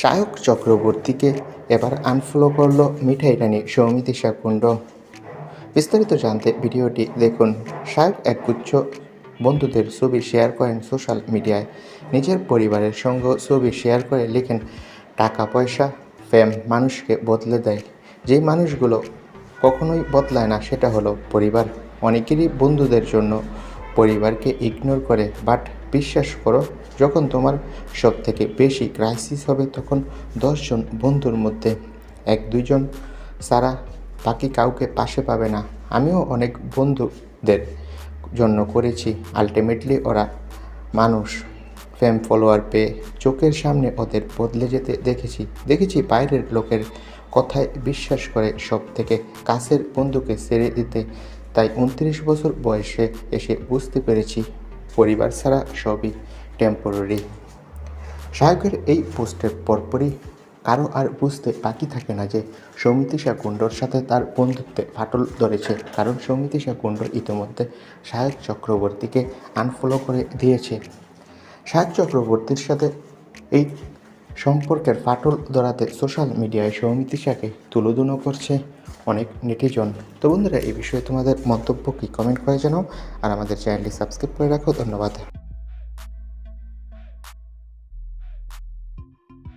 সায়ক চক্রবর্তীকে এবার আনফলো করল মিঠাই রানী সৌমিতি কুণ্ড বিস্তারিত জানতে ভিডিওটি দেখুন। সায়ক একগুচ্ছ বন্ধুদের ছবি শেয়ার করেন সোশ্যাল মিডিয়ায় নিজের পরিবারের সঙ্গে ছবি শেয়ার করে লেখেন, টাকা, পয়সা ফেম মানুষকে বদলে দেয়। যেই মানুষগুলো কখনোই বদলায় না, সেটা হলো পরিবার। অনেকেরই বন্ধুদের জন্য পরিবারকে ইগনোর করে বাট বিশ্বাস করো, যখন তোমার সব থেকে বেশি ক্রাইসিস হবে, তখন দশজন বন্ধুর মধ্যে এক, দুইজন সারা বাকি কাউকে পাশে পাবে না। আমিও অনেক বন্ধুদের জন্য করেছি। আলটিমেটলি ওরা মানুষ ফেম ফলোয়ার পেয়ে চোখের সামনে ওদের বদলে যেতে দেখেছি। দেখেছি বাইরের লোকের কথায় বিশ্বাস করে সব থেকে কাছের বন্ধুকে ছেড়ে দিতে। তাই উনত্রিশ বছর বয়সে এসে বুঝতে পেরেছি পরিবার ছাড়া সবই টেম্পোরারি সাহেবের এই পোস্টের পরপরই কারও আর বুঝতে বাকি থাকে না যে সৌমিতিশা কুণ্ডর সাথে তার বন্ধুত্বে ফাটল ধরেছে। কারণ সৌমিতিশা কুণ্ড ইতিমধ্যে সাহেব চক্রবর্তীকে আনফলো করে দিয়েছে। সাহেব চক্রবর্তীর সাথে এই সম্পর্কের ফাটল ধরাতে সোশ্যাল মিডিয়ায় সৌমিতিশাকে তুলোধুনো করছে অনেক নেটিজন। তো বন্ধুরা, এই বিষয়ে তোমাদের মন্তব্য কি? কমেন্ট করে জানাও আর আমাদের চ্যানেলটি সাবস্ক্রাইব করে রাখো। ধন্যবাদ।